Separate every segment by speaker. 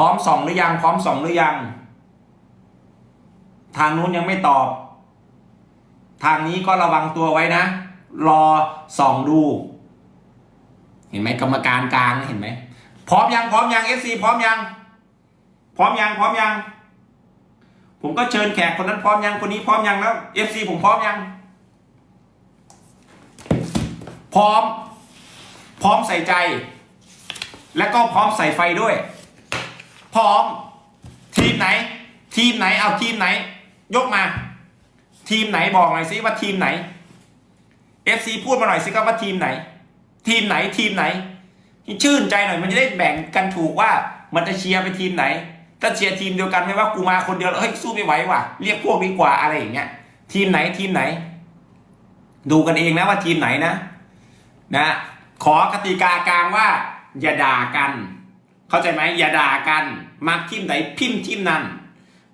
Speaker 1: ร้อมส่องหรือยัง พร้อมส่องหรือยัง ทางนู้นยังไม่ตอบ ทางนี้ก็ระวังตัวไว้นะ รอส่องดู เห็นไหมกรรมการกลางเห็นไหมพร้อมยังพร้อมยังเอฟซีพร้อมยัง พร้อมยังพร้อมยัง ผมก็เชิญแขกคนนั้นพร้อมยังคนนี้พร้อมยังแล้วเอฟซีผมพร้อมยัง พร้อม พร้อมใส่ใจ และก็พร้อมใส่ไฟด้วย พร้อม ทีมไหน ทีมไหนเอาทีมไหน ยกมา ทีมไหนบอกหน่อยสิว่าทีมไหน FC พูดมาหน่อยสิครับว่าทีมไหน ทีมไหนทีมไหนชื่นใจหน่อยมันจะได้แบ่งกันถูกว่ามันจะเชียร์ไปทีมไหน ถ้าเชียร์ทีมเดียวกันไม่ว่ากูมาคนเดียวแล้วเฮ้ยสู้ไม่ไหวว่ะเรียกพวกดีกว่าอะไรอย่างเงี้ยทีมไหนทีมไหน ดูกันเองนะว่าทีมไหนนะ นะ ขอกติกากลางว่า อย่าด่ากัน เข้าใจไหมอย่าด่ากันมักทีมไหนพิมพ์ทีมนั้น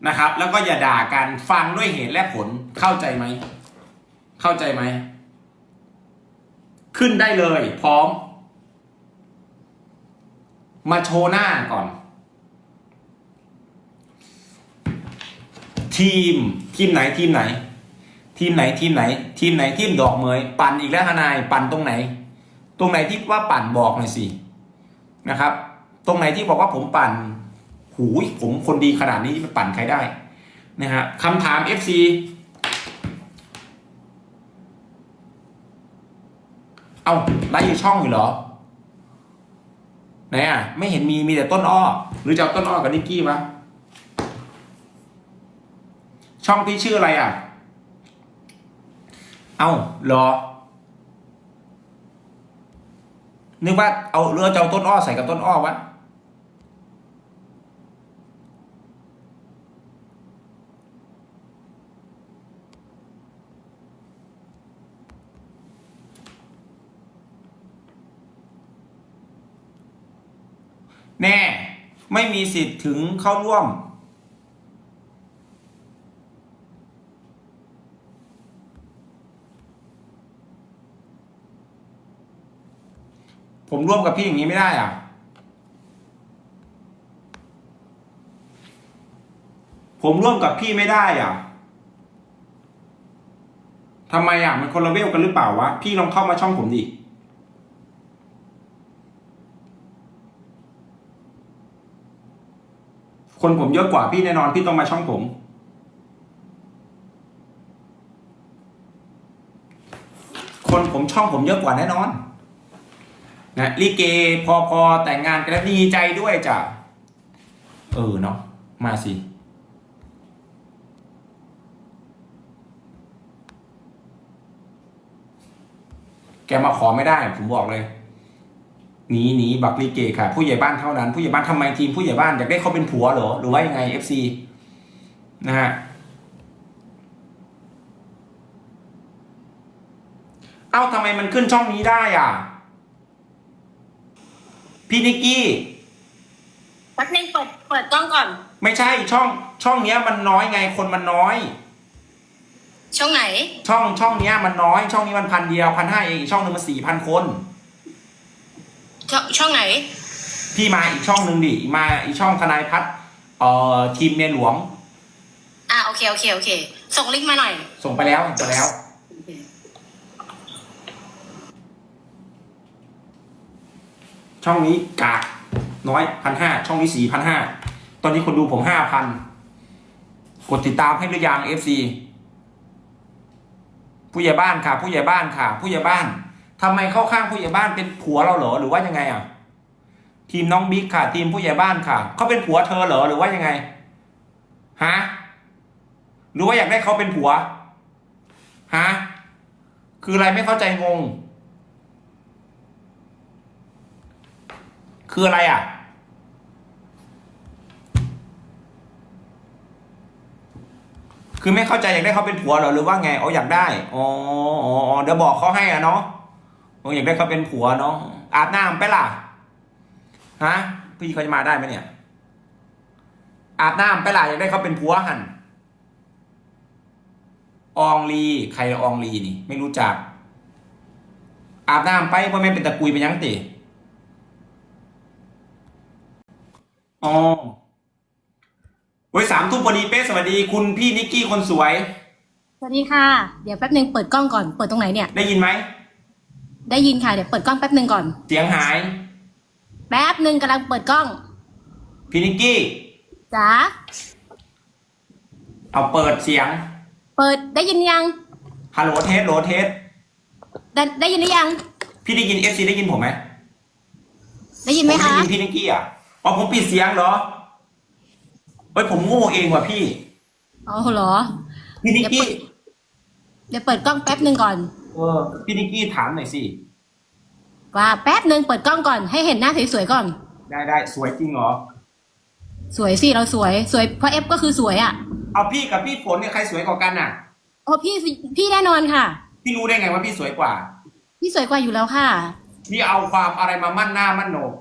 Speaker 1: นะครับ แล้วก็อย่าด่ากันฟังด้วยเหตุและผลเข้าใจไหม เข้าใจไหม ขึ้นได้เลย พร้อม มาโชว์หน้าก่อน ทีมทีมไหนทีมไหน ทีมไหนทีมไหน ทีมไหนทีมดอกเมยปั่นอีกแล้วทนายปั่นตรงไหน ตรงไหนที่ว่าปั่นบอกหน่อยสินะครับ ตรงไหนที่บอกว่าผมปั่นหูยผมคนดีขนาดนี้ไปปั่นใครได้นะฮะคำถาม FC เอาไลฟ์อยู่ช่องอยู่เหรอไหนอะ ไม่เห็นมีมีแต่ต้นอ้อ หรือจะเอาต้นอ้อกับนิกกี้วะช่องพี่ชื่ออะไรอะ เอารอ นึกว่าเอาเรือจะเอาต้นอ้อใส่กับต้นอ้อวะ แน่ ไม่มีสิทธิ์ถึงเข้าร่วม ผมร่วมกับพี่อย่างนี้ไม่ได้อะผมร่วมกับพี่ไม่ได้อะทำไมอะมันคนละเวลกันหรือเปล่าวะ พี่ลองเข้ามาช่องผมดิ คนผมเยอะกว่าพี่แน่นอนพี่ต้องมาช่องผม คนผมช่องผมเยอะกว่าแน่นอนนะลิเกพอพอแต่งงานกันแล้วดีใจด้วยจ้ะเออเนาะมาสิแกมาขอไม่ได้ ผมบอกเลย หนีหนีบักลิเกค่ะ ผู้ใหญ่บ้านเท่านั้น ผู้ใหญ่บ้านทำไมทีมผู้ใหญ่บ้านอยากได้เขาเป็นผัวเหรอหรือว่ายังไง FC นะฮะเอ้าทำไมมันขึ้นช่องนี้ได้อะ พี่นิกกี้
Speaker 2: แป๊บนึงเปิดเปิดกล้องก่อน
Speaker 1: ไม่ใช่ช่องช่องเนี้ยมันน้อยไงคนมันน้อย
Speaker 2: ช่องไหน
Speaker 1: ช่องช่องเนี้ยมันน้อย ช่องนี้มันพันเดียวพันห้าเองอีกช่องหนึ่งมันสี่พันคน
Speaker 2: ช่องช่องไหน
Speaker 1: พี่มาอีกช่องหนึ่งดิมาอีกช่องทนายพัฒน์เอ่อทีมเมียหลวง
Speaker 2: อ่าโอเคโอเคโอเค ส่งลิงก์มาหน่อย
Speaker 1: ส่งไปแล้วส่งไปแล้ว ช่องนี้กากน้อยพันห้าช่องนี้สี่พันห้าตอนนี้คนดูผมห้าพันกดติดตามให้หรือยังเอฟซีผู้ใหญ่บ้านค่ะ ผู้ใหญ่บ้านค่ะ ผู้ใหญ่บ้าน ทำไมเข้าข้างผู้ใหญ่บ้านเป็นผัวเราเหรอหรือว่ายังไงอะ ทีมน้องบิ๊กค่ะ ทีมผู้ใหญ่บ้านค่ะเขาเป็นผัวเธอเหรอหรือว่ายังไงฮะหรือว่าอยากได้เขาเป็นผัวฮะคืออะไรไม่เข้าใจงง คืออะไรอะคือไม่เข้าใจอยากได้เขาเป็นผัวเหรอหรือว่าไงอ๋ออยากได้อ๋ออ๋ออ๋อเดี๋ยวบอกเขาให้อะเนาะ อ๋ออยากได้เขาเป็นผัวเนาะอาบน้ำไปล่ะ ฮะ พี่เขาจะมาได้ไหมเนี่ย อาบน้ำไปล่ะอยากได้เขาเป็นผัวหันอองลีใครอองลีนี่ ไม่รู้จัก อาบน้ำไปเพราะแม่นเป็นตะกุยไปยังติอ๋อเว้ยสามทุ่มพอดีเป๊ะสวัสดีคุณพี่นิกกี้คนสวย
Speaker 2: สวัสดีค่ะ เดี๋ยวแป๊บนึงเปิดกล้องก่อน เปิดตรงไหนเนี่ย
Speaker 1: ได้ยินไหม
Speaker 2: ได้ยินค่ะ เดี๋ยวเปิดกล้องแป๊บนึงก่อน
Speaker 1: เสียงหาย
Speaker 2: แป๊บนึงกำลังเปิดกล้อง
Speaker 1: พี่นิกกี้
Speaker 2: จ๋า
Speaker 1: เอาเปิดเสียง
Speaker 2: เปิดได้ยินยัง
Speaker 1: ฮัลโหลเทสโหลเทส
Speaker 2: ได้ได้ยินหรือยัง
Speaker 1: พี่ได้ยินเอฟซีได้ยินผมไหม
Speaker 2: ได้ยินไหม
Speaker 1: ผ
Speaker 2: คะ
Speaker 1: ได้ยินพี่นิกกี้อะอ๋อผมปิดเสียงเหรอเฮ้ยผมโง่เองว่ะพี่
Speaker 2: อ๋อเหรอ
Speaker 1: พี่นิกกี้
Speaker 2: เดี๋ยวเปิดกล้องแป๊บนึงก่อน
Speaker 1: เออพี่นิกกี้ถามหน่อยสิ
Speaker 2: ว่าแป๊บนึงเปิดกล้องก่อนให้เห็นหน้าสวยๆก่อน
Speaker 1: ได้ได้สวยจริงเหรอ
Speaker 2: สวยสิเราสวยสวยเพราะเอฟก็คือสวยอะ
Speaker 1: เอาพี่กับพี่ฝนเนี่ยใครสวยกว่ากันน่ะ
Speaker 2: โอ้พี่สิพี่แน่นอนค่ะ
Speaker 1: พี่รู้ได้ไงว่าพี่สวยกว่า
Speaker 2: พี่สวยกว่าอยู่แล้วค่ะ
Speaker 1: พี่เอาความอะไรมามั่นหน้ามั่นโหนก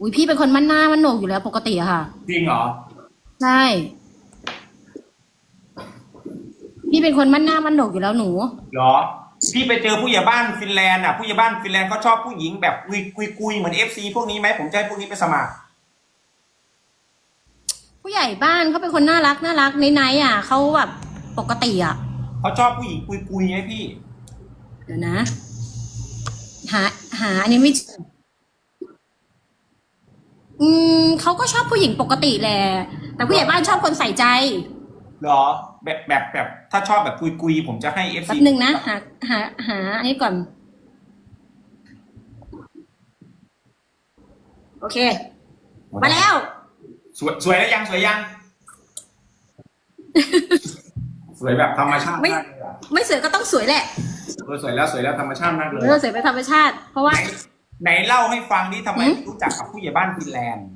Speaker 2: อุ้ยพี่เป็นคนมั่นหน้ามั่นโหนกอยู่แล้วปกติอะค่ะ
Speaker 1: จริงเหรอ
Speaker 2: ใช่ พี่เป็นคนมั่นหน้ามั่นโหนกอยู่แล้วหนู
Speaker 1: เหรอ พี่ไปเจอผู้ใหญ่บ้านฟินแลนด์อะผู้ใหญ่บ้านฟินแลนด์เขาชอบผู้หญิงแบบกุยกุยกุยเหมือนเอฟซีพวกนี้ไหมผมจะให้พวกนี้ไปสมัคร
Speaker 2: ผู้ใหญ่บ้านเขาเป็นคนน่ารักน่ารักในไนๆอะเขาแบบปกติอะ
Speaker 1: เขาชอบผู้หญิงกุยกุยไหมพี่
Speaker 2: เดี๋ยวนะ หาหาอันนี้ไม่อืมเขาก็ชอบผู้หญิงปกติแหละแต่ผู้ใหญ่บ้านชอบคนใส่ใจ
Speaker 1: เหรอ แบบแบบแบบถ้าชอบแบบกุยกุยผมจะให้เอฟ
Speaker 2: แป๊
Speaker 1: ซี
Speaker 2: บนึงนะหาหาหาอันนี้ก่อน โอเค มาแล้ว
Speaker 1: สวยสวยแล้วยังสวยยัง สวยแบบธรรมชาติ
Speaker 2: ไม่
Speaker 1: มากเลยอะ
Speaker 2: ไม่สวยก็ต้องสวยแหละ
Speaker 1: เออสวยแล้วสวยแล้วธรรมชาติมากเลย
Speaker 2: เออสวยเป็นธรรมชาติ เพราะว่า
Speaker 1: ไหนไหนเล่าให้ฟังดิทำไม
Speaker 2: หืม
Speaker 1: รู้จักกับผู้ใหญ่บ้านฟินแลนด์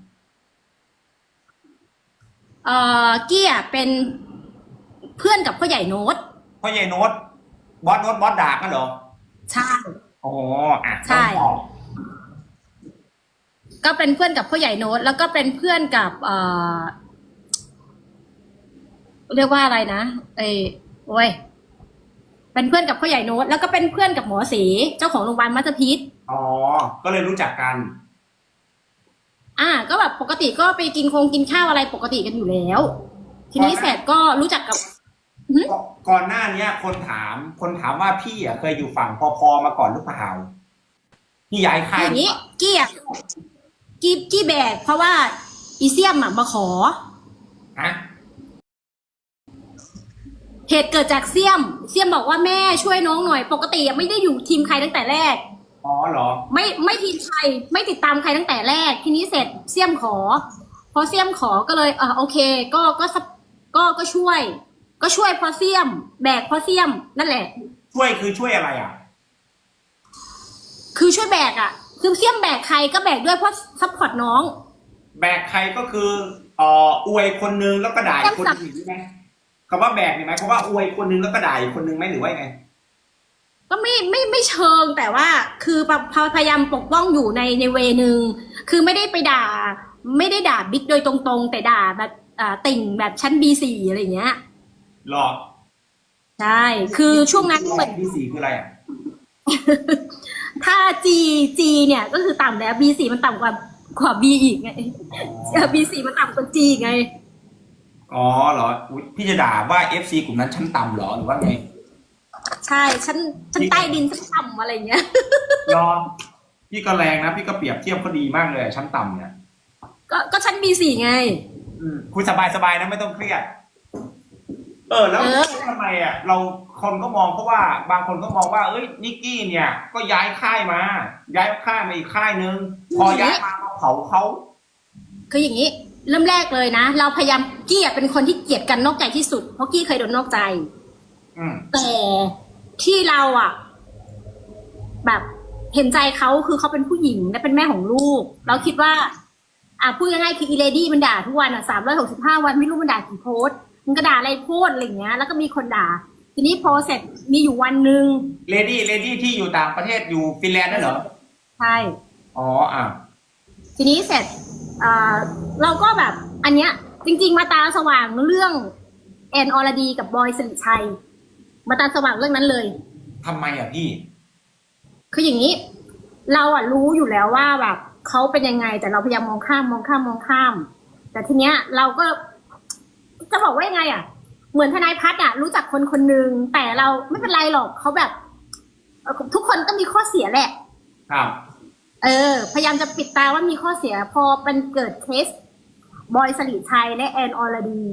Speaker 2: เอ่อเกี้ยเป็น เพื่อนกับพ่อใหญ่โน้ต
Speaker 1: พ่อใหญ่โน้ตบอสโน้ตบอสด่ากันเหรอ
Speaker 2: ใช่
Speaker 1: อ๋ออะ
Speaker 2: ใช่
Speaker 1: ต้องต่อ
Speaker 2: ก็เป็นเพื่อนกับพ่อใหญ่โน้ต แล้วก็เป็นเพื่อนกับเอ่อเรียกว่าอะไรนะเอยโอ้ยเป็นเพื่อนกับพ่อใหญ่โน้ต แล้วก็เป็นเพื่อนกับหมอสีเจ้าของโรงพยาบาลมัตพิษ
Speaker 1: อ๋อ ก็เลยรู้จักกัน
Speaker 2: อ่า ก็แบบปกติก็ไปกินคงกินข้าวอะไรปกติกันอยู่แล้ว ทีนี้เสร็จก็รู้จักกับ
Speaker 1: ก่อนหน้าเนี้ย คนถาม คนถามว่าพี่อะเคยอยู่ฝั่งพอพอมาก่อนหรือเปล่าพี่ย้ายค่าย
Speaker 2: อย่างนี้เกี้ยกี้กี้แบกเพราะว่า อีเซียมอะมาขอ
Speaker 1: ฮะ
Speaker 2: เหตุเกิดจากเซียม เซียมบอกว่าแม่ช่วยน้องหน่อย ปกติอะไม่ได้อยู่ทีมใครตั้งแต่แรก
Speaker 1: อ๋อเหรอ
Speaker 2: ไม่ไม่ทีมใครไม่ติดตามใครตั้งแต่แรก ทีนี้เสร็จเซียมขอ พอเซียมขอก็เลยเออโอเค ก็ก็สับก็ก็ช่วย ก็ช่วยพอเซียม แบกพอเซียม นั่นแหละช่
Speaker 1: ช่วยคือช่วยอะไรอะ
Speaker 2: คือช่วยแบกอะ คือเซียมแบกใครก็แบกด้วยเพราะซัพพอร์ตน้อง
Speaker 1: แบกใครก็คือเอ่ออวยคนนึงแล้วก็ด่าอีกคน
Speaker 2: แก้มสั
Speaker 1: นึ
Speaker 2: ก
Speaker 1: งใช่ไหมคำว่าแบกเนี่ยหมายความว่าอวยคนนึงแล้วก็ด่าอีกคนนึงไหมหรือว่ายังไง
Speaker 2: ก็ไม่ไม่ไม่เชิงแต่ว่า คือแบบพยายามปกป้องอยู่ในในเวนึงคือไม่ได้ไปด่า ไม่ได้ด่าบิ๊กโดยตรงๆ แต่ด่าแบบอ่าติ่งแบบชั้น B4 อะไรอย่างเงี้ย
Speaker 1: หรอ
Speaker 2: ใช่คือช่วงนั้นเหมือน
Speaker 1: ที่สี่คืออะไรอะ
Speaker 2: ถ้า G G เนี่ยก็คือต่ำแล้ว B4 มันต่ำกว่ากว่า B อีกไงเออ B4 มันต่ำกว่า G ไง
Speaker 1: อ๋อเหรออุ๊ยพี่จะด่าว่า FC กลุ่มนั้นชั้นต่ำเหรอหรือว่าไง
Speaker 2: ใช่ชั้นชั้นใต้ดินชั้นต่ำอะไรอย่างเงี้ย
Speaker 1: รอพี่ก็แรงนะพี่ก็เปรียบเทียบเขาดีมากเลยอะชั้นต่ำเนี่ย
Speaker 2: ก็ก็ชั้น B4 ไง
Speaker 1: อืมคุยสบายสบายๆนะไม่ต้องเครียด เออแล้ว
Speaker 2: เออ
Speaker 1: ทำไมอะเราคนก็มองเพราะว่าบางคนก็มองว่า เอ้ยนิกกี้เนี่ย ก็ย้ายค่ายมา ย้ายค่ายมาอีกค่ายนึงพอย้ายมามาเผาเขา
Speaker 2: คืออย่างนี้เริ่มแรกเลยนะ เราพยายามกี้อะเป็นคนที่เกลียดกันนอกใจที่สุด เพราะกี้เคยโดนนอกใจ
Speaker 1: อืม
Speaker 2: แต่ที่เราอะ แบบเห็นใจเขาคือเขาเป็นผู้หญิงและเป็นแม่ของลูก เราคิดว่า อะพูดง่ายๆคืออีเลดี้มันด่าทุกวันอะสามร้อยหกสิบห้าวันไม่รู้มันด่ากี่โพสต์ มันก็ด่าอะไรโพสต์อะไรอย่างเงี้ย แล้วก็มีคนด่า ทีนี้พอเสร็จมีอยู่วันหนึ่ง
Speaker 1: เลดี้เลดี้ที่อยู่ต่างประเทศอยู่ฟินแลนด์นั่นเหรอ
Speaker 2: ใช่
Speaker 1: อ๋ออะ
Speaker 2: ทีนี้เสร็จอ่าเราก็แบบ อันเนี้ย จริง ๆ มาตาสว่างเรื่องแอนอรดีกับบอยสิริชัย มาตาสว่างเรื่องนั้นเลย
Speaker 1: ทำไมอะพี่
Speaker 2: คืออย่างนี้ เราอะรู้อยู่แล้วว่าแบบเขาเป็นยังไง แต่เราพยายามมองข้ามมองข้ามมองข้าม แต่ทีเนี้ยเราก็ จะบอกว่ายังไงอะ เหมือนทนายพัฒน์อะ รู้จักคนคนหนึ่งแต่เราไม่เป็นไรหรอกเขาแบบเอ่อทุกคนก็มีข้อเสียแหละ
Speaker 1: ครับ
Speaker 2: เออ พยายามจะปิดตาว่ามีข้อเสียพอเป็นเกิดเคส บอยสลีชัยและแอนอรดี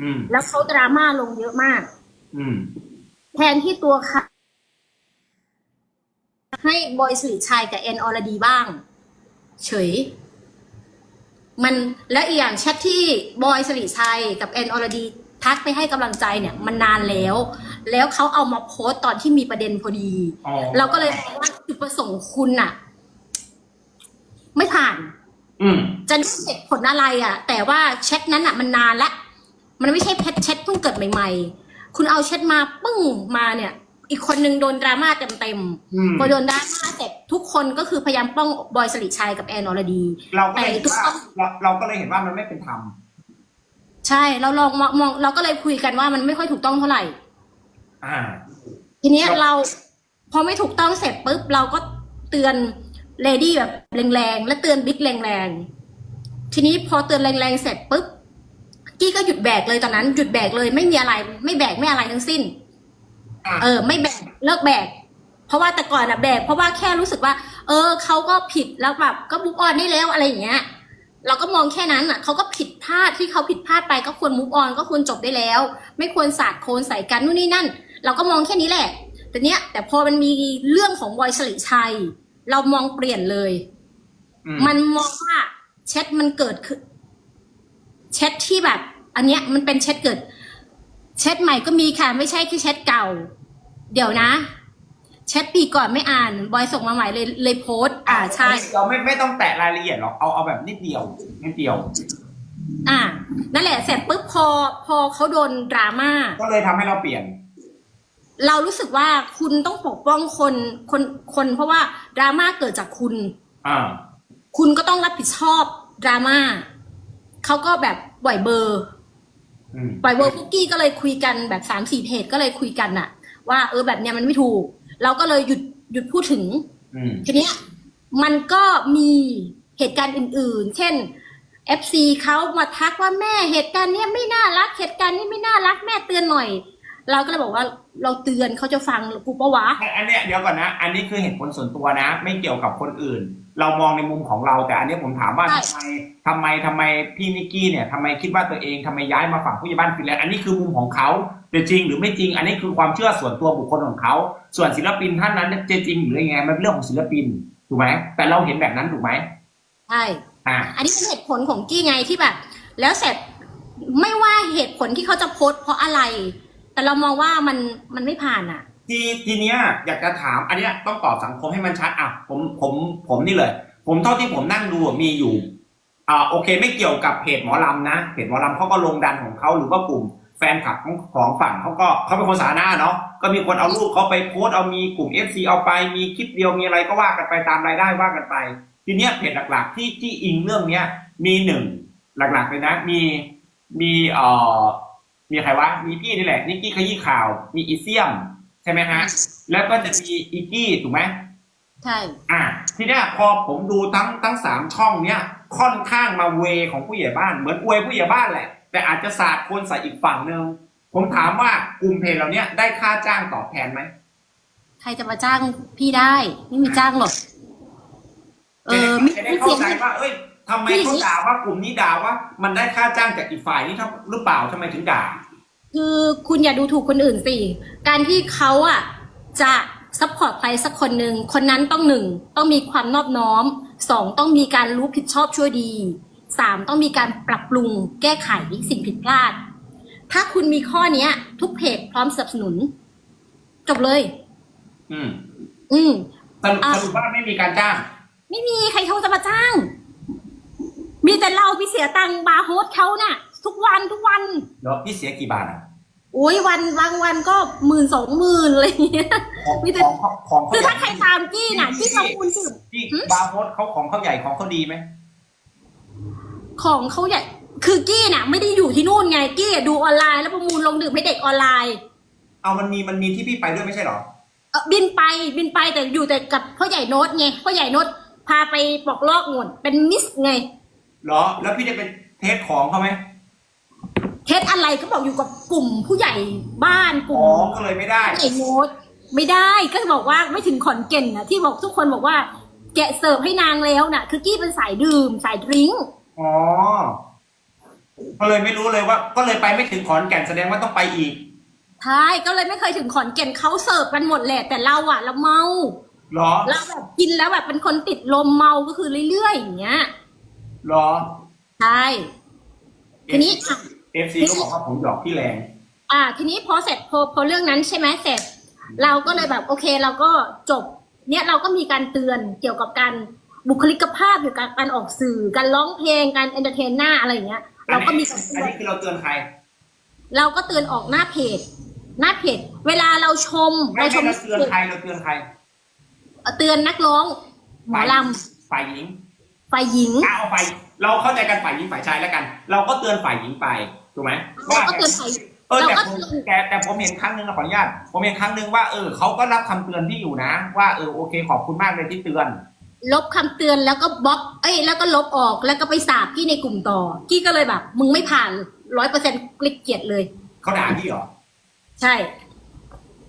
Speaker 1: อืม
Speaker 2: แล้วเขาดราม่าลงเยอะมาก
Speaker 1: อืม
Speaker 2: แทนที่ตัวค่ะให้บอยสิริชัยกับแอนอรดีบ้าง เฉย มันและอีกอย่างแชทที่บอยสิริชัยกับแอนอรดีทักไปให้กำลังใจเนี่ยมันนานแล้ว แล้วเขาเอามาโพสต์ตอนที่มีประเด็นพอดี
Speaker 1: อ๋อ
Speaker 2: เราก็เลยมองว่าจุดประสงค์คุณน่ะไม่ผ่าน
Speaker 1: อืม
Speaker 2: จะด้วยเหตุผลอะไรอะแต่ว่าแชทนั้นอะมันนานละมันไม่ใช่แพทแชทเพิ่งเกิดใหม่ ๆ คุณเอาแชทมาปึ้งมาเนี่ย อีกคนนึงโดนดราม่าเต็ม
Speaker 1: อืม
Speaker 2: ๆพอโดนดราม่าเสร็จทุกคนก็คือพยายามป้องบอยสลิชัยกับแอนอรดี
Speaker 1: เราก็เลยเห็น
Speaker 2: แต่ทุก
Speaker 1: ว่า
Speaker 2: คน
Speaker 1: เราเราก็เลยเห็นว่ามันไม่เป็นธรรม
Speaker 2: ใช่เราลองมองมองเราก็เลยคุยกันว่ามันไม่ค่อยถูกต้องเท่าไหร่
Speaker 1: อ่า
Speaker 2: ทีเนี้ย
Speaker 1: ครับ
Speaker 2: เราพอไม่ถูกต้องเสร็จปุ๊บเราก็เตือนเลดี้แบบแรงๆ และเตือนบิ๊กแรงๆ ทีนี้พอเตือนแรงๆเสร็จปุ๊บกี้ก็หยุดแบกเลยตอนนั้น หยุดแบกเลยไม่มีอะไร ไม่แบกไม่อะไรทั้งสิ้น
Speaker 1: อะ
Speaker 2: เออ ไม่แบกเลิกแบก เพราะว่าแต่ก่อนอะแบกเพราะว่าแค่รู้สึกว่า เออเขาก็ผิดแล้วแบบก็มุกออนได้แล้วอะไรอย่างเงี้ย เราก็มองแค่นั้นอะเขาก็ผิดพลาดที่เขาผิดพลาดไปก็ควรมุกออนก็ควรจบได้แล้ว ไม่ควรสาดโคลนใส่กันนู่นนี่นั่น เราก็มองแค่นี้แหละ แต่เนี้ยแต่พอมันมีเรื่องของบอยสลิชัย เรามองเปลี่ยนเลย
Speaker 1: อืม
Speaker 2: มันมองว่าแชทมันเกิดขึ้นแชทที่แบบ อันเนี้ยมันเป็นแชทเกิด แชทใหม่ก็มีค่ะ ไม่ใช่แค่แชทเก่า เดี๋ยวนะแชทปีก่อนไม่อ่าน บอยส่งมาใหม่เลยเลยโพสต์อ่าใช่
Speaker 1: เราไม่ไม่ต้องแตะรายละเอียดหรอกเอาเอาแบบนิดเดียวนิดเดียว
Speaker 2: อ่า นั่นแหละเสร็จปุ๊บพอพอเขาโดนดราม่า
Speaker 1: ก็เลยทำให้เราเปลี่ยน
Speaker 2: เรารู้สึกว่าคุณต้องปกป้องคนคนคนเพราะว่าดราม่าเกิดจากคุณ
Speaker 1: อ่า
Speaker 2: คุณก็ต้องรับผิดชอบดราม่าเขาก็แบบปล่อยเบอร์
Speaker 1: อืม
Speaker 2: ปล่อยเบอร์คุกกี้ก็เลยคุยกันแบบสามสี่เพจก็เลยคุยกันน่ะว่าเออแบบเนี้ยมันไม่ถูก เราก็เลยหยุดหยุดพูดถึง
Speaker 1: อืม
Speaker 2: ทีเนี้ยมันก็มีเหตุการณ์อื่น ๆ เช่น FC เขามาทักว่าแม่เหตุการณ์เนี้ยไม่น่ารักเหตุการณ์นี้ไม่น่ารักแม่เตือนหน่อย เราก็เลยบอกว่าเราเตือนเขาจะฟังกูปะวะ
Speaker 1: อันเนี้ยเดี๋ยวก่อนนะ อันนี้คือเหตุผลส่วนตัวนะ ไม่เกี่ยวกับคนอื่น เรามองในมุมของเราแต่อันเนี้ยผมถามว่า
Speaker 2: ใช่
Speaker 1: ทำไมทำไมทำไมพี่นิกกี้เนี่ยทำไมคิดว่าตัวเองทำไมย้ายมาฝั่งผู้ใหญ่บ้านฟินแลนด์อันนี้คือมุมของเขาจะจริงหรือไม่จริง อันนี้คือความเชื่อส่วนตัวบุคคลของเขา ส่วนศิลปินท่านนั้นจะจริงหรือยังไงมันเป็นเรื่องของศิลปินถูกไหมแต่เราเห็นแบบนั้นถูกไหม
Speaker 2: ใช่
Speaker 1: อ่า
Speaker 2: อันนี้เป็นเหตุผลของกี้ไงที่แบบ แล้วเสร็จไม่ว่าเหตุผลที่เขาจะโพสต์เพราะอะไร แต่เรามองว่ามันมันไม่ผ่านอะ
Speaker 1: ทีทีเนี้ยอยากจะถามอันเนี้ยต้องตอบสังคมให้มันชัดอะผมผมผมนี่เลย ผมเท่าที่ผมนั่งดูมีอยู่อ่าโอเค ไม่เกี่ยวกับเพจหมอลำนะเพจหมอลำเขาก็ลงดันของเขาหรือว่ากลุ่มแฟนคลับของของฝั่งเขาก็เขาเป็นคนสาธารณะเนาะก็มีคนเอารูปเขาไปโพสต์เอามีกลุ่ม FC เอาไปมีคลิปเดียวมีอะไรก็ว่ากันไปตามรายได้ว่ากันไป ทีเนี้ยเพจหลักๆ ที่ที่อิงเรื่องเนี้ยมีหนึ่งหลักๆเลยนะ มีมีเอ่อมีใครวะมีพี่นี่แหละนิกกี้ขยี้ข่าว มีอีเซียม ใช่ไหมฮะ แล้วก็จะมีอีกี้ถูกไหม
Speaker 2: ใช่
Speaker 1: อะทีเนี้ยพอผมดูทั้งทั้งสามช่องเนี้ยค่อนข้างมาเวของผู้ใหญ่บ้านเหมือนอวยผู้ใหญ่บ้านแหละ แต่อาจจะสาดคนใส่อีกฝั่งหนึ่งผมถามว่ากลุ่มเพจเหล่าเนี้ยได้ค่าจ้างตอบแทนไหม
Speaker 2: ใครจะมาจ้างพี่ได้ไม่มีจ้างหรอกเออมี
Speaker 1: จะได้
Speaker 2: มี
Speaker 1: เข้า
Speaker 2: เสียง
Speaker 1: ใจว่า เอ้ยทำไม
Speaker 2: พี่
Speaker 1: เขาด่าว่ากลุ่มนี้ด่าว่า มันได้ค่าจ้างจากอีกฝ่ายนี่หรือเปล่าทำไมถึงด่า
Speaker 2: คือคุณอย่าดูถูกคนอื่นสิ การที่เขาอะจะซัพพอร์ตใครสักคนหนึ่ง คนนั้นต้องหนึ่งต้องมีความนอบน้อมสองต้องมีการรู้ผิดชอบชั่วดีสามต้องมีการปรับปรุงแก้ไขสิ่งผิดพลาด ถ้าคุณมีข้อเนี้ย ทุกเพจพร้อมสนับสนุน จบเลย
Speaker 1: อืม
Speaker 2: อืม
Speaker 1: สรุป
Speaker 2: อะ
Speaker 1: สรุปว่าไม่มีการจ้าง
Speaker 2: ไม่มีใครเขาจะมาจ้าง มีแต่เราพี่เสียตังค์บาร์โฮสเขาน่ะ ทุกวันทุกวัน
Speaker 1: เดี๋ยวพี่เสียกี่บาทอะ
Speaker 2: โอ้ยวันบางวันก็หมื่นสองหมื่นอะไรอย่างเงี้ย
Speaker 1: ของ
Speaker 2: มีแต่
Speaker 1: ของของของเขา
Speaker 2: คือ
Speaker 1: ใหญ่
Speaker 2: ถ้าใครตามกี้น่ะที่ประมูลสืบ
Speaker 1: ที่
Speaker 2: หืม
Speaker 1: บาร์โฮสเขาของเขาใหญ่ของเขาดีไหม
Speaker 2: ของเขาใหญ่ คือกี้น่ะ ไม่ได้อยู่ที่นู่นไงกี้อะดูออนไลน์แล้วประมูลลงดื่มให้เด็กออนไลน์
Speaker 1: เอามันมีมันมีที่พี่ไปด้วยไม่ใช่เหรอ
Speaker 2: เออบินไปบินไปแต่อยู่แต่กับพ่อใหญ่โน้ตไงพ่อใหญ่โน้ตพาไปบอกลอกหมดเป็นมิสไง
Speaker 1: เหรอ แล้วพี่จะเป็นเทสของเขาไหม
Speaker 2: เทสอะไรก็บอกอยู่กับกลุ่มผู้ใหญ่บ้านกลุ่
Speaker 1: อ๋
Speaker 2: ม
Speaker 1: อก็เลยไม่ได้
Speaker 2: ไอ้โน้ตไม่ได้ก็จะบอกว่าไม่ถึงขอนเก่นนะที่บอกทุกคนบอกว่า แกะเสิร์ฟให้นางแล้วน่ะ คือกี้เป็นสายดื่มสายดริงก์
Speaker 1: อ๋อ ก็เลยไม่รู้เลยว่า ก็เลยไปไม่ถึงขอนแก่นแสดงว่าต้องไปอีก
Speaker 2: ใช่ก็เลยไม่เคยถึงขอนเก่นเขาเสิร์ฟกันหมดแหละแต่เราอะเราเมา
Speaker 1: เหรอ
Speaker 2: เราแบบกินแล้วแบบเป็นคนติดลมเมาก็คือเรื่อยๆอย่างเงี้ย
Speaker 1: เหรอ
Speaker 2: ใช่ทีนี้อะ
Speaker 1: เอฟซีก็บอกว่าผมหยอกพี่แรง
Speaker 2: อ่า ทีนี้พอเสร็จพอพอเรื่องนั้นใช่ไหมเสร็จ เราก็เลยแบบโอเคเราก็จบ เนี่ยเราก็มีการเตือนเกี่ยวกับการบุคลิกภาพเกี่ยวกับการออกสื่อ การร้องเพลงการเอนเตอร์เทนหน้าอะไรอย่างเงี้ย เราก็มีการ
Speaker 1: อัน
Speaker 2: เตือน
Speaker 1: นี้คือเราเตือนใคร
Speaker 2: เราก็เตือนออกหน้าเพจ หน้าเพจ เวลาเราชม
Speaker 1: ไม่
Speaker 2: เราช
Speaker 1: ใช่
Speaker 2: ม
Speaker 1: เราเตือนใครเราเตือนใคร
Speaker 2: เตือนนักร้องหมอล
Speaker 1: ฝ่ายหญิงำ
Speaker 2: ฝ่ายหญิง
Speaker 1: อะเอาฝ่ายเราเข้าใจกันฝ่ายหญิงฝ่ายชายแล้วกัน เราก็เตือนฝ่ายหญิงไป ถูกไหม
Speaker 2: เราก็เตือนฝ่าย
Speaker 1: เออ
Speaker 2: เรา
Speaker 1: แต่
Speaker 2: ก็
Speaker 1: ผม
Speaker 2: เตือน
Speaker 1: แต่แต่ผมเห็นครั้งหนึ่งนะขออนุญาตผมเห็นครั้งหนึ่งว่าเออเขาก็รับคำเตือนที่อยู่นะ ว่าเออโอเคขอบคุณมากเลยที่เตือน
Speaker 2: ลบคำเตือนแล้วก็บล็อก เอ้ย แล้วก็ลบออกแล้วก็ไปสาบกี้ในกลุ่มต่อ กี้ก็เลยแบบ มึงไม่ผ่านร้อยเปอร์เซ็นต์กลิกเกียดเลย
Speaker 1: เขาด่าพี่เหรอ
Speaker 2: ใช่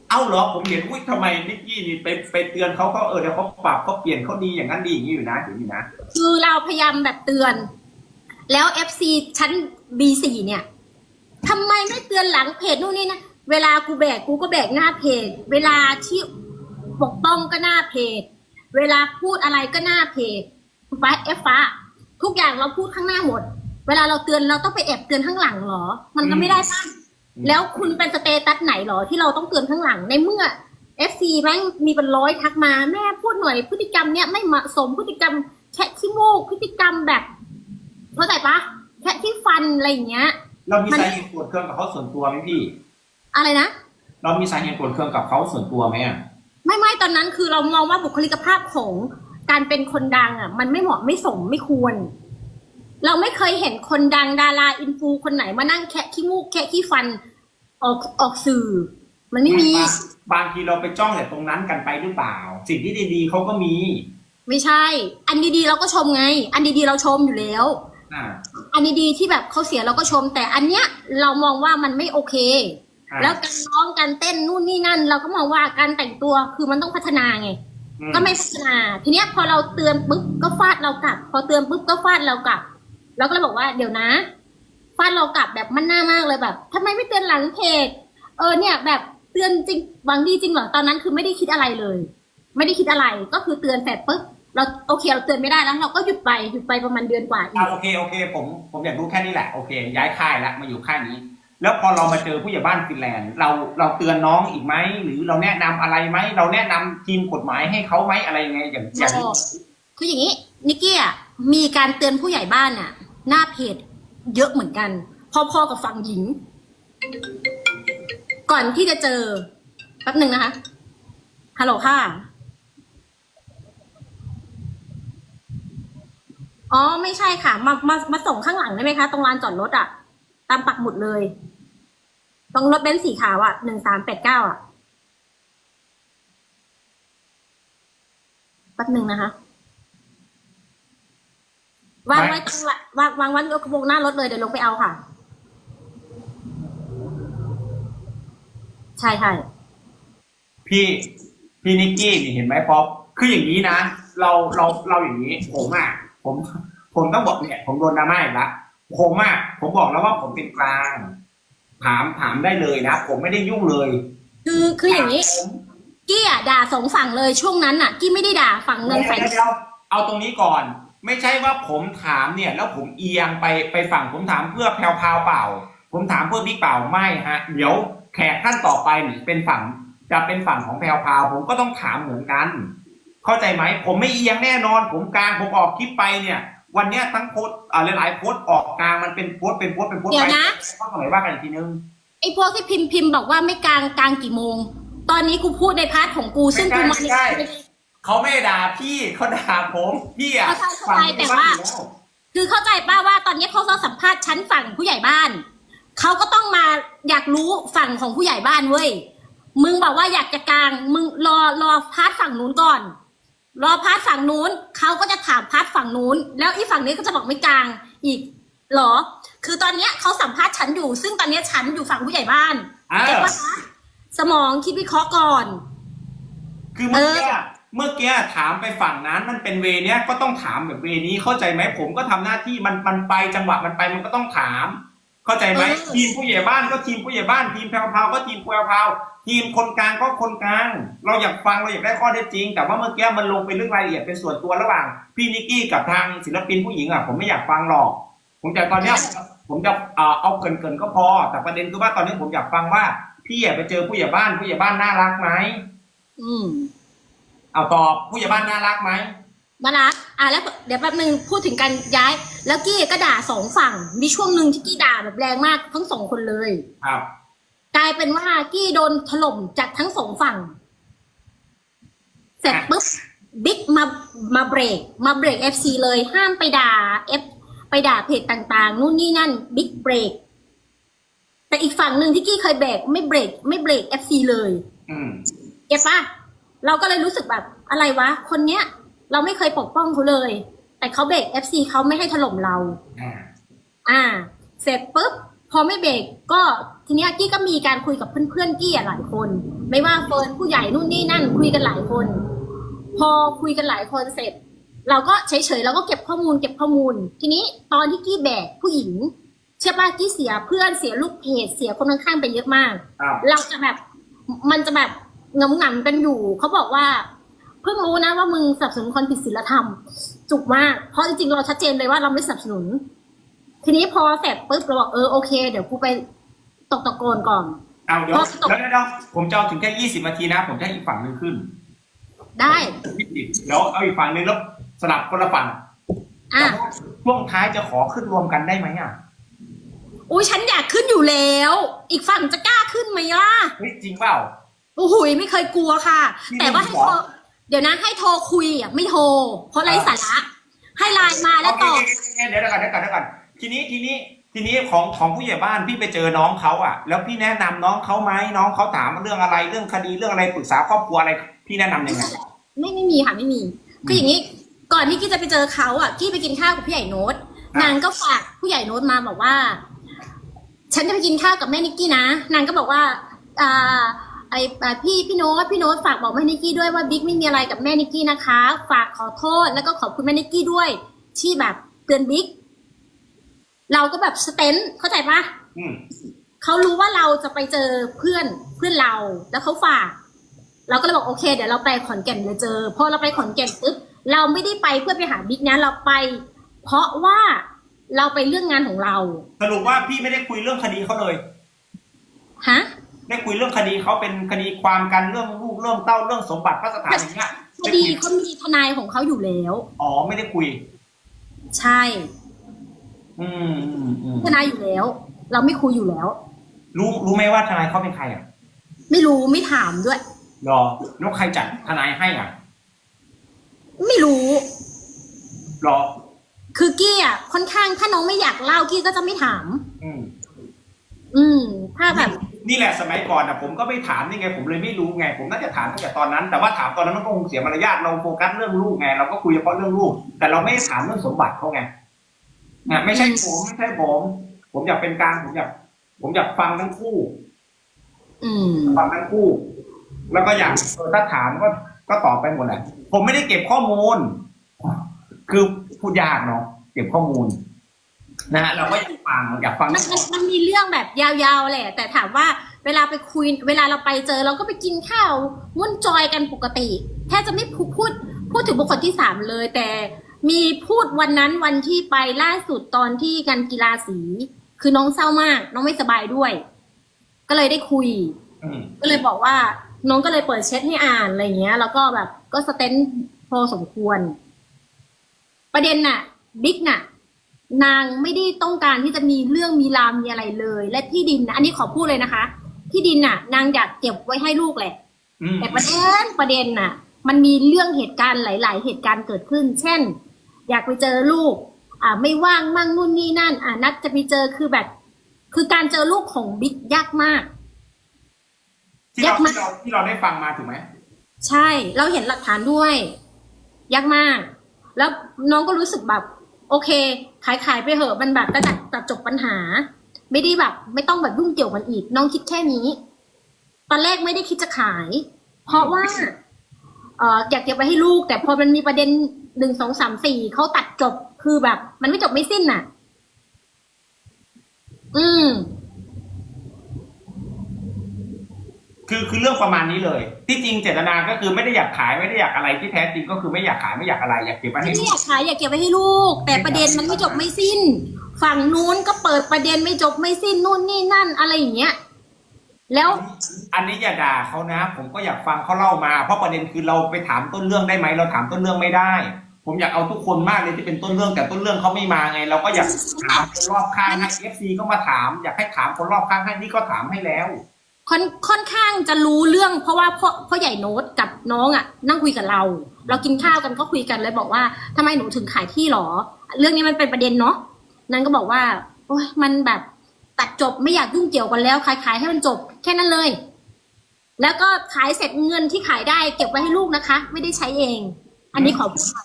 Speaker 1: เอ้าเหรอผมเห็นอุ้ยทำไมนิกกี้นี่ไปไปเตือนเขาเขาเออเดี๋ยวเขาปรับเขาเปลี่ยนเขาดีอย่างนั้นดีอย่างนี้อยู่นะเดี๋ยวนี้นะ
Speaker 2: คือเราพยายามแบบเตือน แล้ว FC ชั้น B4 เนี่ย ทำไมไม่เตือนหลังเพจนู่นนี่นะเวลากูแบกกูก็แบกหน้าเพจ เวลาที่ปกป้องก็หน้าเพจ เวลาพูดอะไรก็หน้าเพจฟ้าเอฟฟ้าทุกอย่างเราพูดข้างหน้าหมด เวลาเราเตือนเราต้องไปแอบเตือนข้างหลังเหรอ มันก็ไม่ได้ป่ะ
Speaker 1: อืม
Speaker 2: แล้วคุณเป็นสเตตัสไหนเหรอ ที่เราต้องเตือนข้างหลังในเมื่อ FC แม่งมีเป็นร้อยทักมาแม่พูดหน่อยพฤติกรรมเนี้ยไม่เหมาะสมพฤติกรรมแค่ขี้มูกพฤติกรรมแบบเข้าใจปะแค่ที่ฟันอะไรอย่างเงี้ย
Speaker 1: เรามี
Speaker 2: มัน
Speaker 1: สาเหตุโกรธเคืองกับเขาส่วนตัวไหมพี่
Speaker 2: อะไรนะ
Speaker 1: เรามีสาเหตุโกรธเคืองกับเขาส่วนตัวไหมอะ
Speaker 2: ไม่ไม่ตอนนั้นคือเรามองว่าบุคลิกภาพของการเป็นคนดังอะ มันไม่เหมาะไม่สมไม่ควร เราไม่เคยเห็นคนดังดาราอินฟูคนไหนมานั่งแคะขี้มูกแคะขี้ฟันออกออกสื่อ มันไม่มี
Speaker 1: บางบางทีเราไปจ้องแต่ตรงนั้นกันไปหรือเปล่า สิ่งที่ดีๆเขาก็มี
Speaker 2: ไม่ใช่ อันดีๆเราก็ชมไง อันดีๆเราชมอยู่แล้ว
Speaker 1: อ่า
Speaker 2: อันดีๆที่แบบเขาเสียเราก็ชม แต่อันเนี้ยเรามองว่ามันไม่โอเค
Speaker 1: อ่า
Speaker 2: แล้วการร้องการเต้นนู่นนี่นั่น เราก็มองว่าการแต่งตัวคือมันต้องพัฒนาไง
Speaker 1: อื
Speaker 2: ก็ไม่พัฒนา ทีเนี้ยพอเราเตือนปุ๊บก็ฟาดเรากลับ พอเตือนปุ๊บก็ฟาดเรากลับ เราก็เลยบอกว่าเดี๋ยวนะฟาดเรากลับแบบมันหน้ามากเลยแบบทำไมไม่เตือนหลังเพจเออเนี่ยแบบเตือนจริงหวังดีจริงเหรอตอนนั้นคือไม่ได้คิดอะไรเลย ไม่ได้คิดอะไรก็คือเตือนเสร็จปุ๊บ เราโอเคเราเตือนไม่ได้แล้วเราก็หยุดไปหยุดไปประมาณเดือนกว่าอี
Speaker 1: อ่ากโอเคโอเค ผมผมอยากรู้แค่นี้แหละโอเค ย้ายค่ายแล้วมาอยู่ค่ายนี้ แล้วพอเรามาเจอผู้ใหญ่บ้านฟินแลนด์เราเราเตือนน้องอีกไหมหรือเราแนะนำอะไรไหมเราแนะนำทีมกฎหมายให้เขาไหมอะไรยังไงอย่างอย่างนี้
Speaker 2: คืออย่างนี้นิกกี้อะมีการเตือนผู้ใหญ่บ้านอะ หน้าเพจเยอะเหมือนกัน พอๆกับฝั่งหญิง ก่อนที่จะเจอแป๊บหนึ่งนะคะฮัลโหลค่ะ อ๋อไม่ใช่ค่ะ มามามาส่งข้างหลังได้ไหมคะ ตรงลานจอดรถอะตามปักหมุดเลย ตรงรถเบนซ์สีขาวอะหนึ่งสามแปดเก้าอะแป๊บหนึ่งนะคะวางไว้ตรงละวางวางไว้กระโปรงหน้ารถเลยเดี๋ยวลงไปเอาค่ะ ใช่ใช่
Speaker 1: พี่พี่นิกกี้นี่เห็นไหมป๊อปคืออย่างนี้นะ เราเราเราอย่างนี้ ผมอะ ผมผมต้องบอกเนี่ยผมโดนดราม่าอีกละผมอะผมบอกแล้วว่าผมเป็นกลาง ถามถามได้เลยนะผมไม่ได้ยุ่งเลย
Speaker 2: คือคืออย่างนี้
Speaker 1: ผม
Speaker 2: กี้อะด่าสองฝั่งเลยช่วงนั้นอะ กี้ไม่ได้ด่าฝั่งเงินฝ่าย
Speaker 1: เดี๋ยวๆเอาตรงนี้ก่อน ไม่ใช่ว่าผมถามเนี่ย แล้วผมเอียงไปไปฝั่งผมถามเพื่อแพลวพราวเปล่า ผมถามเพื่อบิ๊กเปล่าไม่ฮะ เดี๋ยวแขกท่านต่อไปนี่เป็นฝั่งจะเป็นฝั่งของแพลวพราวผมก็ต้องถามเหมือนกัน เข้าใจไหมผมไม่เอียงแน่นอน ผมกลางผมออกคลิปไปเนี่ย วันเนี้ยทั้งโพสต์อ่าหลายๆโพสต์ออกกลางมันเป็นโพสต์เป็นโพสต์เป็นโพสต์
Speaker 2: เดี๋ยว
Speaker 1: ไป
Speaker 2: นะ
Speaker 1: ข้อสมัยว่ากันอีกทีนึง
Speaker 2: ไอ้พวกที่พิมพ์พิมพ์บอกว่าไม่กลางกลางกี่โมง ตอนนี้กูพูดในพาร์ทของกูซึ่งกูมา
Speaker 1: ไม่ใช่เขาไม่ได้ด่าพี่เขาด่าผมพี่อะ
Speaker 2: เข้าใจเข้าใจแต่ว่า
Speaker 1: อยู่ล้
Speaker 2: คือเข้าใจป้าว่าตอนนี้เขาจะสัมภาษณ์ชั้นฝั่งผู้ใหญ่บ้าน เขาก็ต้องมาอยากรู้ฝั่งของผู้ใหญ่บ้านเว้ย มึงบอกว่าอยากจะกลาง มึงรอรอพาร์ทฝั่งนู้นก่อน รอพาร์ทฝั่งนู้นเขาก็จะถามพาร์ทฝั่งนู้น แล้วอีฝั่งนี้ก็จะบอกไม่กลางอีกเหรอ คือตอนเนี้ยเขาสัมภาษณ์ฉันอยู่ ซึ่งตอนเนี้ยฉันอยู่ฝั่งผู้ใหญ่บ้าน
Speaker 1: อ่า
Speaker 2: เก็บว่าคะสมองคิดวิเคราะห์ก่อน
Speaker 1: คือเมื่อกี้
Speaker 2: เออ
Speaker 1: เมื่อกี้ถามไปฝั่งนั้นมันเป็นเวเนี้ยก็ต้องถามแบบเวนี้เข้าใจไหมผมก็ทำหน้าที่มันมันไปจังหวะมันไปมันก็ต้องถาม เข้าใจไหมทีมผู้ใหญ่บ้านก็ทีมผู้ใหญ่บ้านทีมแพรวพราวก็ทีมแพรวพราวทีมคนกลางก็คนกลาง เราอยากฟังเราอยากได้ข้อเท็จจริง แต่ว่าเมื่อกี้มันลงเป็นเรื่องรายละเอียดเป็นส่วนตัวระหว่างพี่นิกกี้กับทางศิลปินผู้หญิงอะผมไม่อยากฟังหรอก ผมจะตอนเนี้ยผมจะเอ่อเอาเกินเกินๆก็พอ แต่ประเด็นคือว่าตอนนี้ผมอยากฟังว่า พี่อะไปเจอผู้ใหญ่บ้านผู้ใหญ่บ้านน่ารักไหม
Speaker 2: อืม
Speaker 1: เอาตอบผู้ใหญ่บ้านน่ารักไหม
Speaker 2: มารักอะแล้วเดี๋ยวแป๊บนึงพูดถึงการย้าย แล้วกี้ก็ด่าสองฝั่ง มีช่วงหนึ่งที่กี้ด่าแบบแรงมากทั้งสองคนเลย
Speaker 1: ครับ
Speaker 2: กลายเป็นว่ากี้โดนถล่มจากทั้งสองฝั่ง เสร็จปุ๊บบิ๊กมามาเบรก มาเบรกเอฟซีเลยห้ามไปด่าเอฟไปด่าเพจต่างๆ นู่นนี่นั่นบิ๊กเบรกแต่อีกฝั่งหนึ่งที่กี้เคยเบรกไม่เบรกไม่เบรกเอฟซีเลย
Speaker 1: อืม
Speaker 2: เก็บปะเราก็เลยรู้สึกแบบอะไรวะ คนเนี้ย เราไม่เคยปกป้องเขาเลย แต่เขาเบรกเอฟซีเขาไม่ให้ถล่มเรา
Speaker 1: อ่า
Speaker 2: อ่า เสร็จปุ๊บพอไม่เบรกก็ทีเนี้ยกี้ก็มีการคุยกับเพื่อนๆกี้อะหลายคน ไม่ว่าเฟิร์นผู้ใหญ่นู่นนี่นั่นคุยกันหลายคน พอคุยกันหลายคนเสร็จ เราก็เฉยๆเราก็เก็บข้อมูลเก็บข้อมูล ทีนี้ตอนที่กี้แบกผู้หญิงเชื่อป่ะกี้เสียเพื่อนเสียลูกเพจเสียคนข้างๆไปเยอะมาก
Speaker 1: ครับ
Speaker 2: เราจะแบบมันจะแบบงำงำๆกันอยู่เขาบอกว่า เพิ่งรู้นะว่ามึงสนับสนุนคนผิดศีลธรรม จุกมาก เพราะจริงๆเราชัดเจนเลยว่าเราไม่สนับสนุน ทีนี้พอเสร็จปุ๊บเราบอกเออโอเค เดี๋ยวกูไปตกตะโกนก่อน
Speaker 1: เอาเดี๋ยว
Speaker 2: พอตก
Speaker 1: เดี๋ยวเดี๋ยวผมจะเอาถึงแค่ยี่สิบนาทีนะ ผมจะให้อีกฝั่งหนึ่งขึ้น
Speaker 2: ได้
Speaker 1: ยี่สิบแล้วเอาอีกฝั่งหนึ่งแล้วสลับคนละฝั่ง
Speaker 2: อะ
Speaker 1: แต่ว่าช่วงท้ายจะขอขึ้นรวมกันได้ไหมอะ
Speaker 2: อุ้ยฉันอยากขึ้นอยู่แล้ว อีกฝั่งจะกล้าขึ้นไหมล่ะ
Speaker 1: เฮ้ยจริงเปล่า
Speaker 2: โอ้โหยไม่เคยกลัวค่ะ
Speaker 1: นี่
Speaker 2: แต่ว่า
Speaker 1: ไม่
Speaker 2: ให้
Speaker 1: บอ
Speaker 2: โท
Speaker 1: ก
Speaker 2: ร เดี๋ยวนะให้โทรคุยอะไม่โทร เพราะไร้สาระให้ไลน์มาแล้วตอบ
Speaker 1: โอเคโอเคโอเคเดี๋ยวเดี๋ยวก่อนเดี๋ยวก่อนเดี๋ยวก่อนทีนี้ทีนี้ทีนี้ของของผู้ใหญ่บ้านพี่ไปเจอน้องเขาอะ แล้วพี่แนะนำน้องเขาไหมน้องเขาถามเรื่องอะไรเรื่องคดีเรื่องอะไรปรึกษาครอบครัวอะไร พี่แนะนำยังไง
Speaker 2: ไม่ไม่มีค่ะไม่มีคืออย่างนี้ก่อนที่กี้จะไปเจอเขาอะกี้ไปกินข้าวกับผู้ใหญ่โน้ต
Speaker 1: อะ
Speaker 2: นางก็ฝากผู้ใหญ่โน้ตมาบอกว่า ฉันจะไปกินข้าวกับแม่นิกกี้นะนางก็บอกว่าอ่า ไออ่าพี่พี่โน้ตพี่โน้ตฝากบอกแม่นิกกี้ด้วยว่าบิ๊กไม่มีอะไรกับแม่นิกกี้นะคะ ฝากขอโทษแล้วก็ขอบคุณแม่นิกกี้ด้วย ที่แบบเตือนบิ๊กเราก็แบบสเตนเข้าใจปะ
Speaker 1: อืม
Speaker 2: เขารู้ว่าเราจะไปเจอเพื่อนเพื่อนเรา แล้วเขาฝาก เราก็เลยบอกโอเค เดี๋ยวเราไปขอนแก่นเดี๋ยวเจอพอเราไปขอนแก่นปุ๊บเราไม่ได้ไปเพื่อไปหาบิ๊กนะเราไป เพราะว่าเราไปเรื่องงานของเรา
Speaker 1: สรุปว่าพี่ไม่ได้คุยเรื่องคดีเขาเลย
Speaker 2: ฮะ
Speaker 1: ได้คุยเรื่องคดีเขาเป็นคดีความกันเรื่องลูกเรื่องเต้าเรื่องสมบัติพระสถานอย่างเงี้ย
Speaker 2: คดีเขามีทนายของเขาอยู่แล้ว
Speaker 1: อ๋อไม่ได้คุย
Speaker 2: ใช่
Speaker 1: อืมอืมอืม
Speaker 2: ทนายอยู่แล้ว เราไม่คุยอยู่แล้ว
Speaker 1: รู้รู้ไหมว่าทนายเขาเป็นใครอะ
Speaker 2: ไม่รู้ไม่ถามด้วย
Speaker 1: รอแล้วใครจัดทนายให้อะ
Speaker 2: ไม่รู้
Speaker 1: รอ
Speaker 2: คือกี้อะค่อนข้างถ้าน้องไม่อยากเล่ากี้ก็จะไม่ถาม
Speaker 1: อืม
Speaker 2: อืม ถ้าแบบ
Speaker 1: นี่แหละสมัยก่อนอะผมก็ไม่ถามนี่ไงผมเลยไม่รู้ไง ผมน่าจะถามตั้งแต่ตอนนั้น แต่ว่าถามตอนนั้นมันก็คงเสียมารยาทเราโฟกัสเรื่องลูกไงเราก็คุยเฉพาะเรื่องลูก แต่เราไม่ได้ถามเรื่องสมบัติเขาไงนะไม่ใช่ผมไม่ใช่ผม ผมอยากเป็นกลางผมอยากผมอยากฟังทั้งคู่
Speaker 2: อืม
Speaker 1: ฟังทั้งคู่ แล้วก็อยากเออถ้าถามก็ก็ตอบไปหมดแหละผมไม่ได้เก็บข้อมูล คือพูดยากเนาะเก็บข้อมูล นะฮะเราก็อยากฟังอยากฟัง
Speaker 2: มันมันมันมีเรื่องแบบยาวๆแหละ แต่ถามว่าเวลาไปคุย เวลาเราไปเจอเราก็ไปกินข้าวมุ่นจอยกันปกติแค่จะไม่พูดพูดพูดถึงบุคคลที่สามเลย แต่มีพูดวันนั้นวันที่ไปล่าสุดตอนที่งานกีฬาสี คือน้องเศร้ามาก น้องไม่สบายด้วย ก็เลยได้คุย
Speaker 1: อืม
Speaker 2: ก็เลยบอกว่า น้องก็เลยเปิดเช็ดให้อ่านอะไรเงี้ย แล้วก็แบบก็สเตนพอสมควร ประเด็นน่ะบิ๊กน่ะ นางไม่ได้ต้องการที่จะมีเรื่องมีราวมีอะไรเลย และที่ดินนะอันนี้ขอพูดเลยนะคะ ที่ดินน่ะ นางอยากเก็บไว้ให้ลูกแหละ
Speaker 1: อืม
Speaker 2: แต่ประเด็นประเด็นน่ะ มันมีเรื่องเหตุการณ์หลาย ๆ เหตุการณ์เกิดขึ้น เช่น อยากไปเจอลูก อ่าไม่ว่างมั่งนู่นนี่นั่น อ่านัดจะไปเจอคือแบบ คือการเจอลูกของบิ๊กยากมาก
Speaker 1: ที่เรา
Speaker 2: ยากมาก
Speaker 1: ที่เราที่เราได้ฟังมาถูกไหม
Speaker 2: ใช่ เราเห็นหลักฐานด้วย ยากมาก แล้วน้องก็รู้สึกแบบ โอเค ขายขายไปเหอะมันแบบก็ตัดตัดจบปัญหา ไม่ได้แบบ ไม่ต้องแบบยุ่งเกี่ยวกันอีก น้องคิดแค่นี้ ตอนแรกไม่ได้คิดจะขาย เพราะว่าเอ่ออยากเก็บไว้ให้ลูก แต่พอมันมีประเด็นหนึ่งสองสามสี่เขาตัดจบคือแบบ มันไม่จบไม่สิ้นน่ะ อืม
Speaker 1: คือคือเรื่องประมาณนี้เลย ที่จริงเจตนาก็คือไม่ได้อยากขายไม่ได้อยากอะไรที่แท้จริงก็คือไม่อยากขายไม่อยากอะไรอยากเก็บไว้ให้
Speaker 2: ไม่
Speaker 1: ลู
Speaker 2: อยากกขายอยากเก็บไว้ให้ลูก แต่ประเด็นมันไม่จบไม่สิ้น ฝั่งนู้นก็เปิดประเด็นไม่จบไม่สิ้นนู่นนี่นั่นอะไรอย่างเงี้ย แล้ว
Speaker 1: อันนี้อย่าด่าเขานะ ผมก็อยากฟังเขาเล่ามา เพราะประเด็นคือเราไปถามต้นเรื่องได้ไหมเราถามต้นเรื่องไม่ได้ ผมอยากเอาทุกคนมากเลยที่เป็นต้นเรื่องแต่ต้นเรื่องเขาไม่มาไง เราก็อยากถามคนรอบข้างให้เอฟซีก็มาถาม อยากให้ถามคนรอบข้างให้นี่ก็ถามให้แล้ว
Speaker 2: ค่อนค่อนข้างจะรู้เรื่อง เพราะว่าพ่อพ่อใหญ่โน้ตกับน้องอะ นั่งคุยกับเรา เรากินข้าวกันก็คุยกันเลยบอกว่าทำไมหนูถึงขายที่หรอ เรื่องนี้มันเป็นประเด็นเนาะนั้นก็บอกว่าโอ้ยมันแบบตัดจบไม่อยากยุ่งเกี่ยวกันแล้วขายขายให้มันจบ แค่นั้นเลย แล้วก็ขายเสร็จเงินที่ขายได้เก็บไว้ให้ลูกนะคะ ไม่ได้ใช้เอง อันนี้ขอพูดไป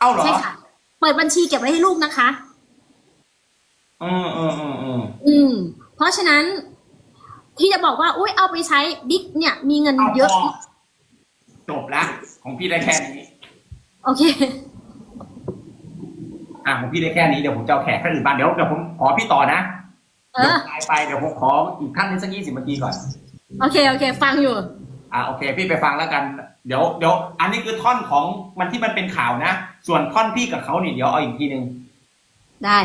Speaker 1: เอาเหรอ
Speaker 2: ใช่ค่ะเปิดบัญชีเก็บไว้ให้ลูกนะคะ
Speaker 1: อืมอืมอืมอืม
Speaker 2: อืม เพราะฉะนั้น ที่จะบอกว่าอุ้ยเอาไปใช้บิ๊กเนี่ยมีเงิน
Speaker 1: เอา
Speaker 2: เยอะ
Speaker 1: พอจบละของพี่ได้แค่นี้
Speaker 2: โอเค
Speaker 1: อะของพี่ได้แค่นี้เดี๋ยวผมจะเอาแขกท่านอื่นมาเดี๋ยวเดี๋ยวผมขอพี่ต่อนะ
Speaker 2: เอ
Speaker 1: เดี๋ยว
Speaker 2: อ
Speaker 1: ไปไปเดี๋ยวผมขออีกท่านนึงสักยี่สิบนาทีก่อน
Speaker 2: โอเคโอเค ฟังอยู่
Speaker 1: อ่าโอเค พี่ไปฟังแล้วกัน เดี๋ยวเดี๋ยวอันนี้คือท่อนของมันที่มันเป็นข่าวนะ ส่วนท่อนพี่กับเขานี่เดี๋ยวเอาอีกทีหนึ่ง
Speaker 2: ได้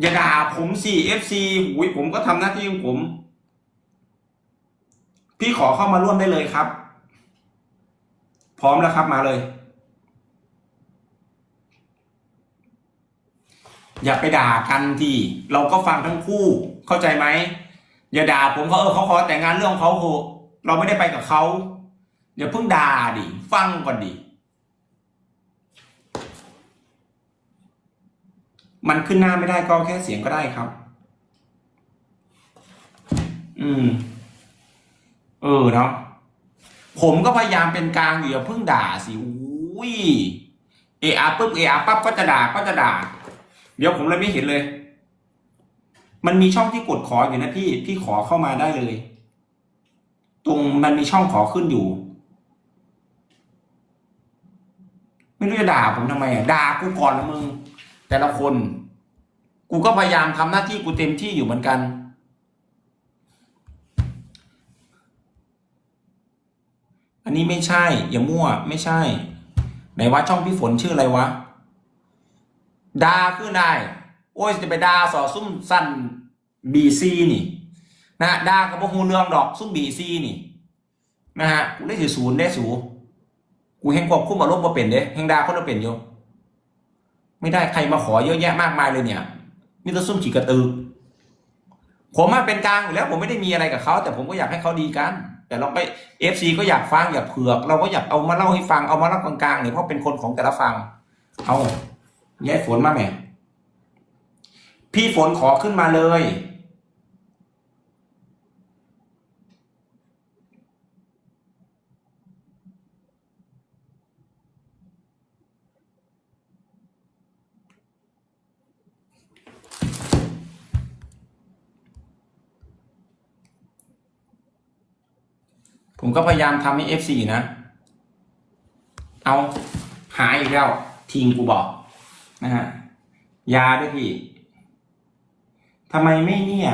Speaker 1: อย่าด่าผมสิเอฟซีหุยผมก็ทำหน้าที่ของผม พี่ขอเข้ามาร่วมได้เลยครับ พร้อมแล้วครับมาเลย อย่าไปด่ากันทีเราก็ฟังทั้งคู่เข้าใจไหมอย่าด่าผมเขาเออเขาขอแต่งงานเรื่องของเขาโหเราไม่ได้ไปกับเขาอย่าเพิ่งด่าดิฟังก่อนดิ มันขึ้นหน้าไม่ได้ก็แค่เสียงก็ได้ครับ อืม เออเนาะผมก็พยายามเป็นกลางอยู่อย่าเพิ่งด่าสิอุ้ยเออาปุ๊บเออาปั๊บก็จะด่าก็จะด่า เดี๋ยวผมเลยไม่เห็นเลย มันมีช่องที่กดขออยู่นะพี่พี่ขอเข้ามาได้เลย ตรงมันมีช่องขอขึ้นอยู่ ไม่รู้จะด่าผมทำไมอะด่ากูก่อนนะมึง แต่ละคน กูก็พยายามทำหน้าที่กูเต็มที่อยู่เหมือนกัน อันนี้ไม่ใช่ อย่ามั่ว ไม่ใช่ ไหนว่าช่องพี่ฝนชื่ออะไรวะดาคือได้โอ้ยจะไปดาสอซุ่มสั้นบีซีนี่ นะดากับพวกฮูเรื่องดอกซุ่มบีซีนี่ นะฮะกูได้ถือศูนย์ได้สู กูแห่งควบคุมอารมณ์มาเป็นเด้แห่งดาคนมาเป็นอยู่ ไม่ได้ใครมาขอเยอะแยะมากมายเลยเนี่ยนี่ตะซุ่มฉีกกระตือ ผมมาเป็นกลางอยู่แล้ว ผมไม่ได้มีอะไรกับเขาแต่ผมก็อยากให้เขาดีกัน แต่เราไปเอฟซีก็อยากฟังอยากเผือก เราก็อยากเอามาเล่าให้ฟังเอามาเล่ากลางๆเนี่ยเพราะเป็นคนของแต่ละฟัง เอาย้ายฝนมาแหม่พี่ฝนขอขึ้นมาเลย ผมก็พยายามทำให้ F4 นะ เอาหายอีกแล้วทีมกูบอกนะฮะยาด้วยพี่ทำไมไม่เนี่ย